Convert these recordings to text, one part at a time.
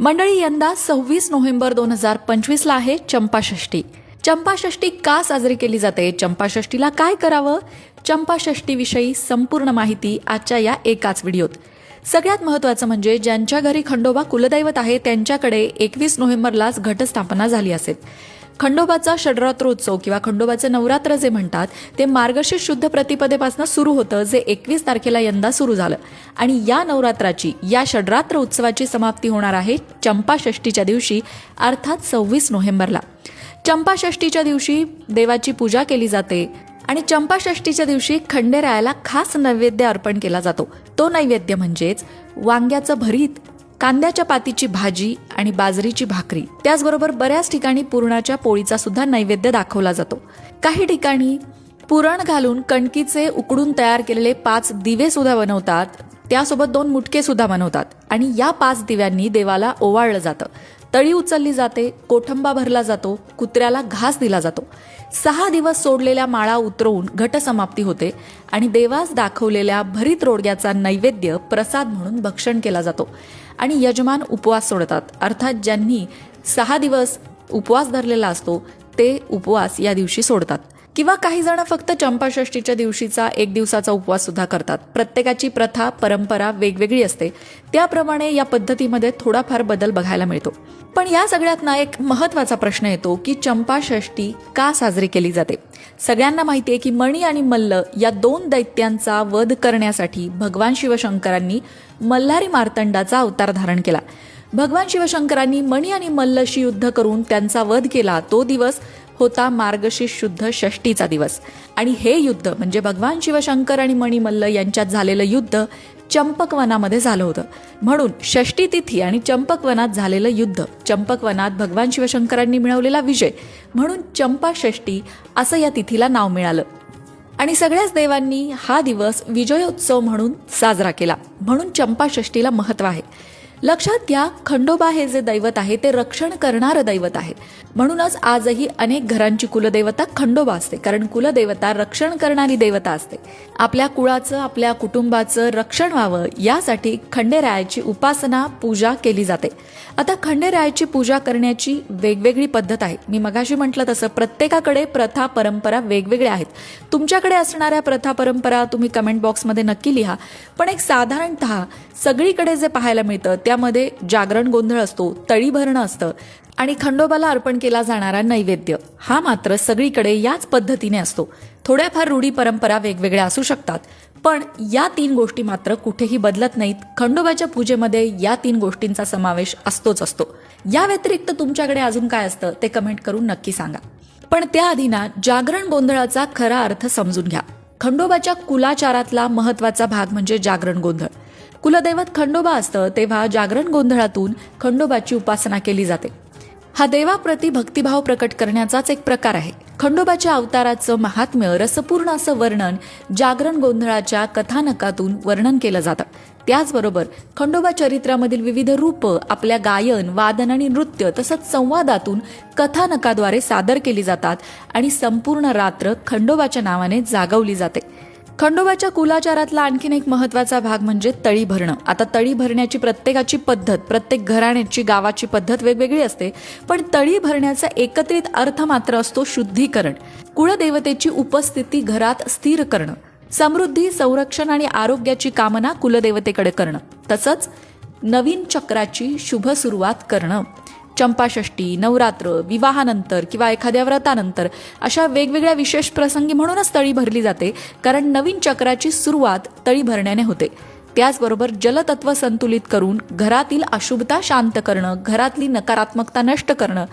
मंडळी यंदा सव्वीस नोव्हेंबर दोन हजार पंचवीसला आहे चंपाषष्ठी. चंपाषष्ठी का साजरी केली जाते? चंपाषष्ठीला काय करावं? चंपाषष्ठीविषयी संपूर्ण माहिती आजच्या या एकाच व्हिडिओत. सगळ्यात महत्त्वाचं म्हणजे ज्यांच्या घरी खंडोबा कुलदैवत आहे त्यांच्याकडे एकवीस नोव्हेंबरलाच घटस्थापना झाली असेल. खंडोबाचा षडरात्रोत्सव किंवा खंडोबाचं नवरात्र जे म्हणतात ते मार्गशीर्ष शुद्ध प्रतिपदेपासून सुरू होतं जे एकवीस तारखेला यंदा सुरू झालं. आणि या नवरात्राची या षडरात्र उत्सवाची समाप्ती होणार आहे चंपाषष्टीच्या दिवशी अर्थात सव्वीस नोव्हेंबरला. चंपाषष्टीच्या दिवशी देवाची पूजा केली जाते आणि चंपाषष्टीच्या दिवशी खंडेरायाला खास नैवेद्य अर्पण केला जातो. तो नैवेद्य म्हणजेच वांग्याचं भरीत कांद्याच्या पातीची भाजी आणि बाजरीची भाकरी. त्याचबरोबर बऱ्याच ठिकाणी पुरणाच्या पोळीचा सुद्धा नैवेद्य दाखवला जातो. काही ठिकाणी पुरण घालून कणकीचे उकडून तयार केलेले पाच दिवे सुद्धा बनवतात. त्यासोबत दोन मुटके सुद्धा बनवतात. आणि या पाच दिव्यांनी देवाला ओवाळलं जातं. तळी उचलली जाते कोठंबा भरला जातो कुत्र्याला घास दिला जातो. सहा दिवस सोडलेल्या माळा उतरवून घटसमाप्ती होते आणि देवास दाखवलेल्या भरीत रोडग्याचा नैवेद्य प्रसाद म्हणून भक्षण केला जातो. आणि यजमान उपवास सोडतात. अर्थात ज्यांनी सहा दिवस उपवास धरलेला असतो ते उपवास या दिवशी सोडतात. किंवा काही जण फक्त चंपाषष्टीच्या दिवशीचा एक दिवसाचा उपवास सुद्धा करतात. प्रत्येकाची प्रथा परंपरा वेगवेगळी असते. त्याप्रमाणे या पद्धतीमध्ये थोडाफार बदल बघायला मिळतो. पण या सगळ्यात ना एक महत्त्वाचा प्रश्न येतो की चंपाषष्टी का साजरी केली जाते? सगळ्यांना माहिती आहे की मणी आणि मल्ल या दोन दैत्यांचा वध करण्यासाठी भगवान शिवशंकरांनी मल्हारी मार्तंडाचा अवतार धारण केला. भगवान शिवशंकरांनी मणी आणि मल्लशी युद्ध करून त्यांचा वध केला. तो दिवस होता मार्गशीर्ष शुद्ध षष्टीचा दिवस. आणि हे युद्ध म्हणजे भगवान शिवशंकर आणि मणिमल्ल यांच्यात झालेलं युद्ध चंपकवनामध्ये झालं होतं. म्हणून षष्टी तिथी आणि चंपकवनात झालेलं युद्ध चंपकवनात भगवान शिवशंकरांनी मिळवलेला विजय म्हणून चंपाषष्टी असं या तिथीला नाव मिळालं. आणि सगळ्याच देवांनी हा दिवस विजयोत्सव म्हणून साजरा केला. म्हणून चंपाषष्टीला महत्त्व आहे. लक्षात घ्या खंडोबा हे जे दैवत आहे ते रक्षण करणारं दैवत आहे म्हणूनच आजही अनेक घरांची कुलदेवता खंडोबा असते कारण कुलदेवता रक्षण करणारी देवता असते. आपल्या कुळाचं आपल्या कुटुंबाचं रक्षण व्हावं यासाठी खंडेरायाची उपासना पूजा केली जाते. आता खंडेरायाची पूजा करण्याची वेगवेगळी पद्धत आहे. मी मगाशी म्हटलं तसं प्रत्येकाकडे प्रथा परंपरा वेगवेगळ्या आहेत. तुमच्याकडे असणाऱ्या प्रथा परंपरा तुम्ही कमेंट बॉक्समध्ये नक्की लिहा. पण एक साधारणतः सगळीकडे जे पाहायला मिळतं त्या यामध्ये जागरण गोंधळ असतो तळी भरणं असतं आणि खंडोबाला अर्पण केला जाणारा नैवेद्य. हा मात्र सगळीकडे याच पद्धतीने असतो. थोड्याफार रूढी परंपरा वेगवेगळ्या असू शकतात पण या तीन गोष्टी मात्र कुठेही बदलत नाहीत. खंडोबाच्या पूजेमध्ये या तीन गोष्टींचा समावेश असतोच असतो. या व्यतिरिक्त तुमच्याकडे अजून काय असतं ते कमेंट करून नक्की सांगा. पण त्याआधी ना जागरण गोंधळाचा खरा अर्थ समजून घ्या. खंडोबाच्या कुलाचारातला महत्त्वाचा भाग म्हणजे जागरण गोंधळ. कुलदैवत खंडोबा असतं तेव्हा जागरण गोंधळातून खंडोबाची उपासना केली जाते. हा देवाप्रती भक्तिभाव प्रकट करण्याचाच एक प्रकार आहे. खंडोबाच्या अवताराचं महात्म्य रसपूर्ण असं वर्णन जागरण गोंधळाच्या कथानकातून वर्णन केलं जातं. त्याचबरोबर खंडोबा चरित्रामधील विविध रूप आपल्या गायन वादन आणि नृत्य तसंच संवादातून कथानकाद्वारे सादर केली जातात आणि संपूर्ण रात्र खंडोबाच्या नावाने जागवली जाते. खंडोबाच्या कुलाचारातला आणखीन एक महत्त्वाचा भाग म्हणजे तळी भरणं. आता तळी भरण्याची प्रत्येकाची पद्धत प्रत्येक घराण्याची गावाची पद्धत वेगवेगळी असते पण तळी भरण्याचा एकत्रित अर्थ मात्र असतो शुद्धीकरण. कुळदेवतेची उपस्थिती घरात स्थिर करणं. समृद्धी संरक्षण आणि आरोग्याची कामना कुलदेवतेकडे करणं. तसंच नवीन चक्राची शुभ सुरुवात करणं. चंपाषष्टी नवरात्र विवाहानंतर किंवा एखाद्या व्रतानंतर अशा वेगवेगळ्या विशेष प्रसंगी म्हणूनच तळी भरली जाते कारण नवीन चक्राची सुरुवात तळी भरण्याने होते. त्याचबरोबर जलतत्व संतुलित करून घरातील अशुभता शांत करणं घरातली नकारात्मकता नष्ट करणं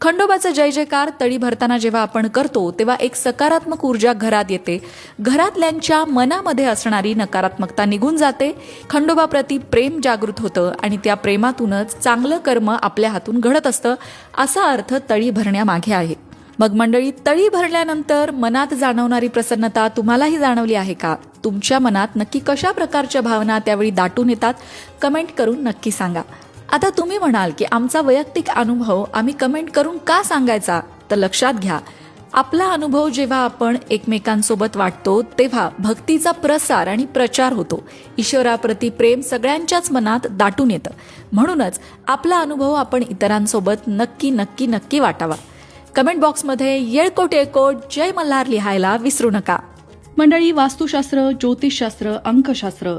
खंडोबाचा जय जयकार तळी भरताना जेव्हा आपण करतो तेव्हा एक सकारात्मक ऊर्जा घरात येते. घरातल्यांच्या मनामध्ये असणारी नकारात्मकता निघून जाते. खंडोबाप्रती प्रेम जागृत होतं आणि त्या प्रेमातूनच चांगलं कर्म आपल्या हातून घडत असतं असा अर्थ तळी भरण्यामागे आहे. मग मंडळी तळी भरल्यानंतर मनात जाणवणारी प्रसन्नता तुम्हालाही जाणवली आहे का? तुमच्या मनात नक्की कशा प्रकारच्या भावना त्यावेळी दाटून येतात? कमेंट करून नक्की सांगा. आता तुम्ही म्हणाल की आमचा वैयक्तिक अनुभव आम्ही कमेंट करून का सांगायचा? तर लक्षात घ्या. आपला अनुभव जेव्हा आपण एकमेकांसोबत वाटतो तेव्हा भक्तीचा प्रसार आणि प्रचार होतो. ईश्वराप्रती प्रेम सगळ्यांच्याच मनात दाटून येतं. म्हणूनच आपला अनुभव आपण इतरांसोबत नक्की नक्की नक्की वाटावा. कमेंट बॉक्समध्ये येळकोट येळकोट जय मल्हार लिहायला विसरू नका. मंडळी वास्तुशास्त्र ज्योतिषशास्त्र अंकशास्त्र